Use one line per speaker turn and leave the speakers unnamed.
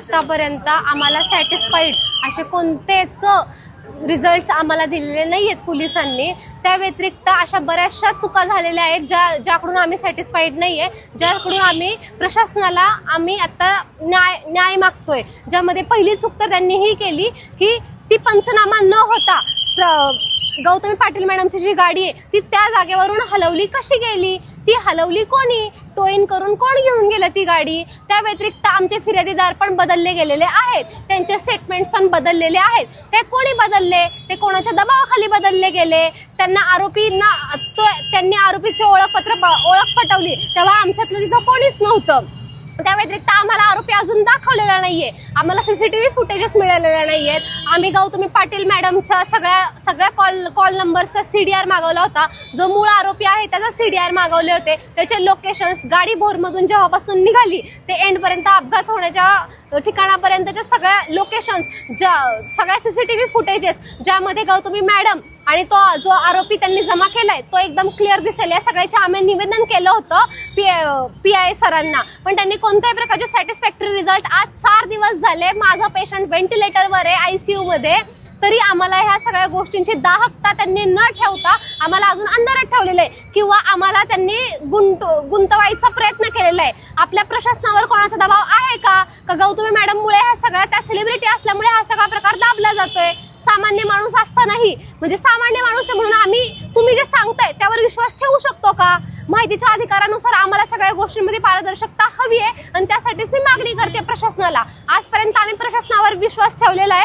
आतापर्यंत आम्हाला सॅटिस्फाईड असे कोणतेच रिझल्ट आम्हाला दिलेले नाही आहेत पोलिसांनी. त्या व्यतिरिक्त अशा बऱ्याचशा चुका झालेल्या आहेत ज्या ज्याकडून आम्ही सॅटिस्फाईड नाही आहे ज्याकडून आम्ही प्रशासनाला आम्ही आता न्याय न्याय मागतोय. ज्यामध्ये पहिली चूक तर त्यांनी ही केली की ती पंचनामा न होता प्र- गौतमी पाटील मॅडमची जी गाडी आहे ती त्या जागेवरून हलवली कशी गेली? ती हलवली कोणी? टोईन करून कोण घेऊन गेलं ती गाडी? त्या व्यतिरिक्त आमचे फिर्यादीदार पण बदलले गेलेले आहेत. त्यांचे स्टेटमेंट्स पण बदललेले आहेत. ते कोणी बदलले? ते कोणाच्या दबावाखाली बदलले गेले? त्यांना आरोपींना त्यांनी आरोपीचे ओळखपत्र प- ओळख पटवली. तेव्हा आमच्यातलं तिथं कोणीच नव्हतं. त्या व्यतिरिक्त आम्हाला आरोपी अजून दाखवलेला नाहीये. आम्हाला सीसीटीव्ही फुटेजेस मिळालेले नाहीयेत. आम्ही गौतमी पाटील मॅडमच्या सगळ्या सगळ्या कॉल कॉल नंबरचा सीडीआर मागवला होता. जो मूळ आरोपी आहे त्याचा सीडीआर मागवले होते. त्याचे लोकेशन्स गाडी भोरमधून जेव्हापासून निघाली ते एंडपर्यंत अपघात होण्याच्या ठिकाणापर्यंतच्या सगळ्या लोकेशन्स ज्या सगळ्या सीसीटीव्ही फुटेजेस ज्यामध्ये गौतमी मॅडम आणि तो जो आरोपी त्यांनी जमा केलाय तो एकदम क्लिअर दिसेल. या सगळ्याचे आम्ही निवेदन केलं होतं पी पी आय सरांना. पण त्यांनी कोणत्याही प्रकारचे सॅटिस्फॅक्टरी रिझल्ट आज चार दिवस झाले माझा पेशंट व्हेंटिलेटरवर आहे आय सी मध्ये. तरी आम्हाला ह्या सगळ्या गोष्टींची दाहकता त्यांनी न ठेवता आम्हाला अजून अंधारात ठेवलेलं आहे. किंवा आम्हाला त्यांनी गुंत गुंतवायचा प्रयत्न केलेला आहे. आपल्या प्रशासनावर कोणाचा दबाव आहे का? का गौतमी मॅडममुळे ह्या सगळ्या त्या सेलिब्रिटी असल्यामुळे हा सगळा प्रकार दाबला जातोय? सामान्य माणूस असतानाही म्हणजे सामान्य माणूस आहे म्हणून आम्ही तुम्ही जे सांगताय त्यावर विश्वास ठेवू शकतो का? माहितीच्या अधिकारानुसार आम्हाला सगळ्या गोष्टींमध्ये पारदर्शकता हवी आहे आणि त्यासाठीच मी मागणी करते प्रशासनाला. आजपर्यंत आम्ही प्रशासनावर विश्वास ठेवलेला आहे.